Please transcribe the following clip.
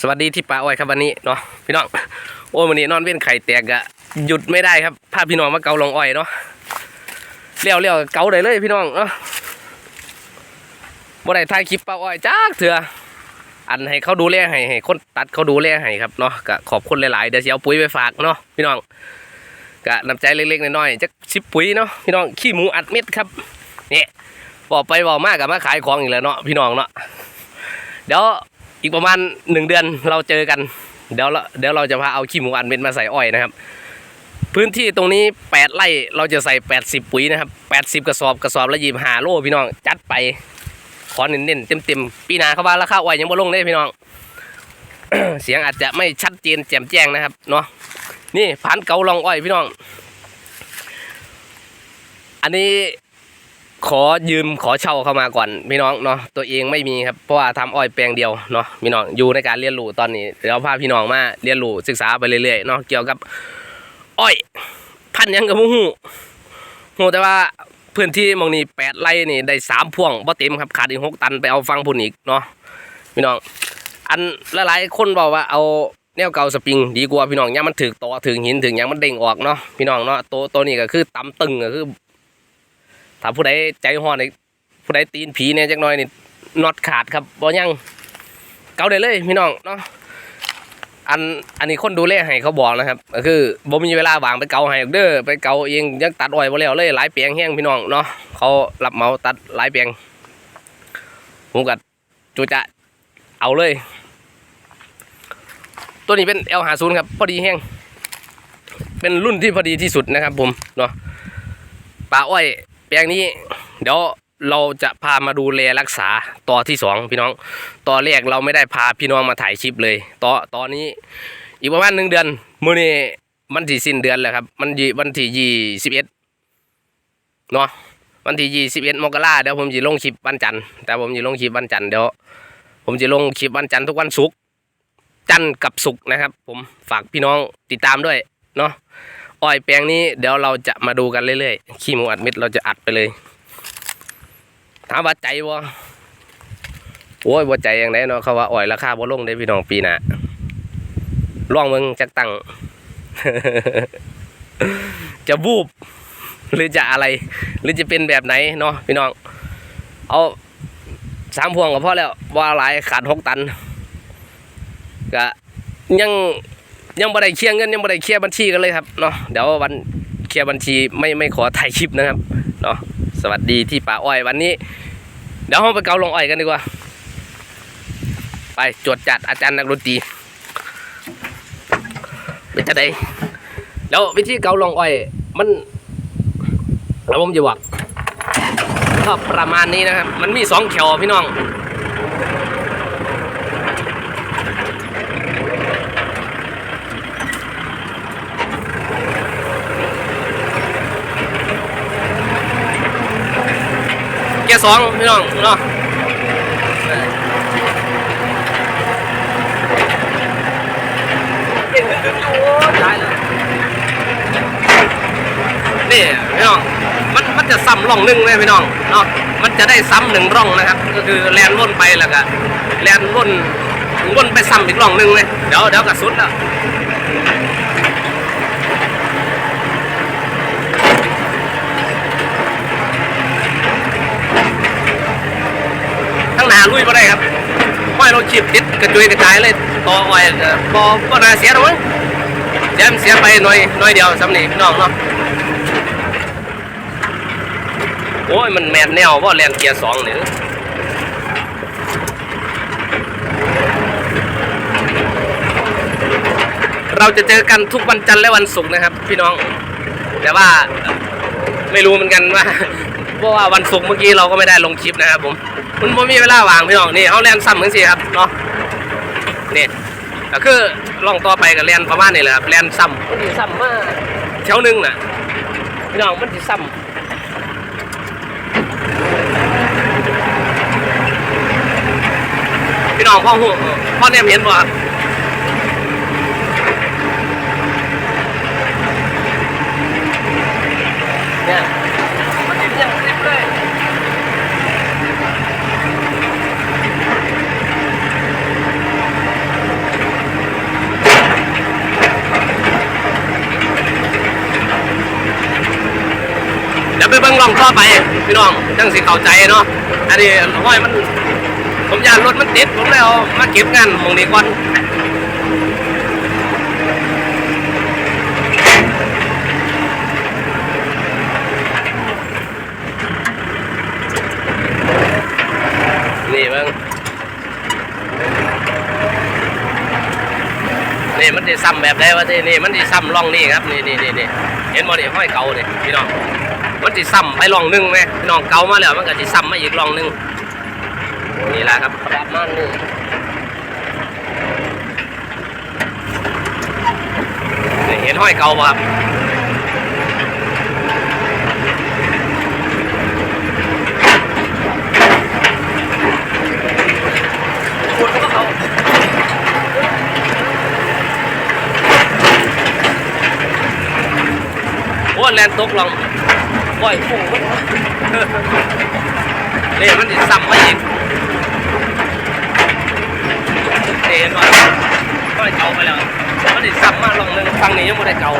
สวัสดีที่ป่าอ้อยครับวันนี้เนาะพี่น้องโอ้ยวันนี้นอนเว้นไข่แตกอะหยุดไม่ได้ครับพาพี่น้องมาเกาลงอ้อยเนาะเลี้ยวเลี้ยวเกาได้เลยพี่น้องเนาะบ่ได้ถ่ายคลิปป่าอ้อยจ้ากเถื่ออันให้เขาดูแลให้ให้คนตัดเขาดูแลให้ครับเนาะก็ขอบคุณหลายๆเดี๋ยวสิเอาปุ๋ยไปฝากเนาะพี่น้องก็น้ำใจเล็กๆน้อยๆจักสิบปุ๋ยเนาะพี่น้องขี้หมูอัดเม็ดครับเนี่ยบอกไปบอกมากกับมาขายของอีกแล้วเนาะพี่น้องเนาะเดี๋ยว อีกประมาณหนึ่งเดือนเราเจอกัน เดี๋ยวเราเดี๋ยวเราจะพาเอาขี้หมูอันเม็ดมาใส่อ้อยนะครับ พื้นที่ตรงนี้แปดไร่เราจะใส่แปดสิบปุ๋ยนะครับแปดสิบกระสอบกระสอบละยี่ห้าโลพี่น้อง จัดไปขอเน้นๆเต็มๆปีนาเข้าว่าราคาอ้อยยังบ่ลงเลยพี่น้อง เสียงอาจจะไม่ชัดเจนแจ่มแจ้งนะครับเนาะนี่ผ่านเกาลองอ้อยพี่น้อง อันนี้ ขอยืมขอเช่าเข้ามาก่อนพี่น้องเนาะตัวเองไม่มีครับเพราะว่าทำอ้อยแปลงเดียวเนาะพี่น้องอยู่ในการเรียนรู้ตอนนี้เดี๋ยวพาพี่น้องมาเรียนรู้ศึกษาไปเรื่อยๆเนาะเกี่ยวกับอ้อย พันยังกับมูฮูฮูแต่ว่าพื้นที่มองนี้แปดไร่นี่ได้สามพ่วงบ่เต็มครับขาดอีกหกตันไปเอาฟังพุ่นอีกเนาะพี่น้อง อันหลายๆคนบอกว่าเอาแนวเก่าสปริงดีกว่าพี่น้องย่างมันถึกต่อถึงหินถึงยังมันเด้งออกเนาะพี่น้องเนาะตัวตัวนี้ก็คือตำตึงก็คือ ถ้าผู้ใดใจห่อนนี่ผู้ใดตีนผีเนี่ยจักหน่อยนี่น็อตขาดครับบ่ยังเกาได้เลยพี่น้องเนาะอันอันนี้คนดูแลให้เขาบอกนะครับก็คือบ่มีเวลาว่างไปเกาให้เด้อไปเกาเองยังตัดอ้อยบ่แล้วเลยหลายแปลงแห้งพี่น้องเนาะเขารับเหมาตัดหลายแปลงผมก็จูจะเอาเลย ตัวนี้เป็น L50 ครับพอดีแห้งเป็นรุ่นที่พอดีที่สุดนะครับผมเนาะปลาอ้อย แปลงนี้เดี๋ยวเราจะพามาดูแลรักษาต่อที่สองพี่น้องต่อแรกเราไม่ได้พาพี่น้องมาถ่ายคลิปเลยต่อตอนนี้อีกประมาณหนึ่งเดือนมื้อนี้มันที่สิ้นเดือนแล้วครับ มันยี่วันที่ยี่สิบเอ็ดเนาะวันที่ยี่สิบเอ็ดมกราเดี๋ยวผมจะลงคลิปวันจันทร์แต่ผมจะลงคลิปวันจันทร์เดี๋ยวผมจะลงคลิปวันจันทร์ทุกวันศุกร์จันทร์กับศุกร์นะครับ ผมฝากพี่น้องติดตามด้วยเนาะ อ้อยแปลงนี้เดี๋ยวเราจะมาดูกันเรื่อยๆ ขี้หมูอัดเม็ดเราจะอัดไปเลย ถามว่าใจบ่โอ้ยบ่ใจอย่างไรเนาะเขาว่าอ้อยราคาบ่ลงได้พี่น้องปีหน้าล่องเมืองจักตังจะบูบ หรือจะอะไร หรือจะเป็นแบบไหนเนาะพี่น้อง เอาสามพวงก็พอแล้วว่าหลายขาดหกตันก็ยัง ยังบ่ได้เคลียร์เงินยังบ่ได้เคลียร์บัญชีกันเลยครับเนาะเดี๋ยววันเคลียร์บัญชีไม่ไม่ขอถ่ายคลิปนะครับเนาะสวัสดีที่ป่าอ้อยวันนี้ เดี๋ยวเราไปเกาลงอ้อยกันดีกว่า ไปจวดจัดอาจารย์นักดนตรีเป็นจะไดแล้ววิธีเกาลงอ้อย มันแล้วผมจะบอกก็ประมาณนี้นะครับ มันมีสองแถวพี่น้อง เกียร์สองพี่น้องเนาะนี่พี่น้องมันมันจะซ้ำร่องหนึ่งเลยพี่น้องเนาะมันจะได้ซ้ำหนึ่งร่องนะครับ ก็คือแลนวนไปแล้วก็แลนวนวนไปซ้ำอีกร่องหนึ่งเลยเดี๋ยวเดี๋ยวก็สุดแล้ว ทั้งหนาลุยมาได้ครับห้อย เราขีบติดกระจุยกระจายเลยต่ออ้อยก็บ่บ่น่าเสียหรอกมั้งเสียเสียไปหน่อยหน่อยเดียวสำนีพี่น้องเนาะโอ้ยมันแมนแนวว่าแลนเกียร์สองเนี่ยเราจะเจอกันทุกวันจันทร์และวันศุกร์นะครับ พี่น้อง แต่ว่าไม่รู้เหมือนกันว่า เพราะว่าวันศุกร์เมื่อกี้เราก็ไม่ได้ลงคลิปนะครับผมมันไม่มีเวลาว่างพี่น้องนี่เขาเรียนซ้ำเหมือนสิครับเนาะนี่ก็คือลองต่อไปกับเรียนประมาณนี้แหละครับเรียนซ้ำมันสิซ้ำมาแถวหนึงน่ะพี่น้องมันสิซ้ำพี่น้องพ่อหูพ่อเนี่ยเห็นบ่ครับเนี่ยมันสิยังซิบเลย องต่อไปพี่น้องจังสิเข้าใจเนาะอันนี้ห้อยมัน ผมยากรถมันติดผมเลยเอามาเก็บงานมองนี้ก่อนนี่เบิ่งนี่มันจะซ้ำแบบไหนวะที่นี่มันจะซ้ำร่องนี่ครับนี่นี่นี่เห็นบ่นี่ห้อยเก่านี่พี่น้อง มันจะซ้ำไปร่องนึงไหมพี่น้องเก่ามาแล้วมันก็จะซ้ำมาอีกร่องนึงนี่แหละครับประมาณนี้นี่เห็นห้อยเก่าป่ะครับโอ้แลนตกลอง ปล่อยฟุ้งมันนี่มันจะซ้ำมาอีกเห็นว่าก็เก่าไปแล้วมันได้ซ้ำมาลองนึงฟังนี้ยังไม่ได้เก่า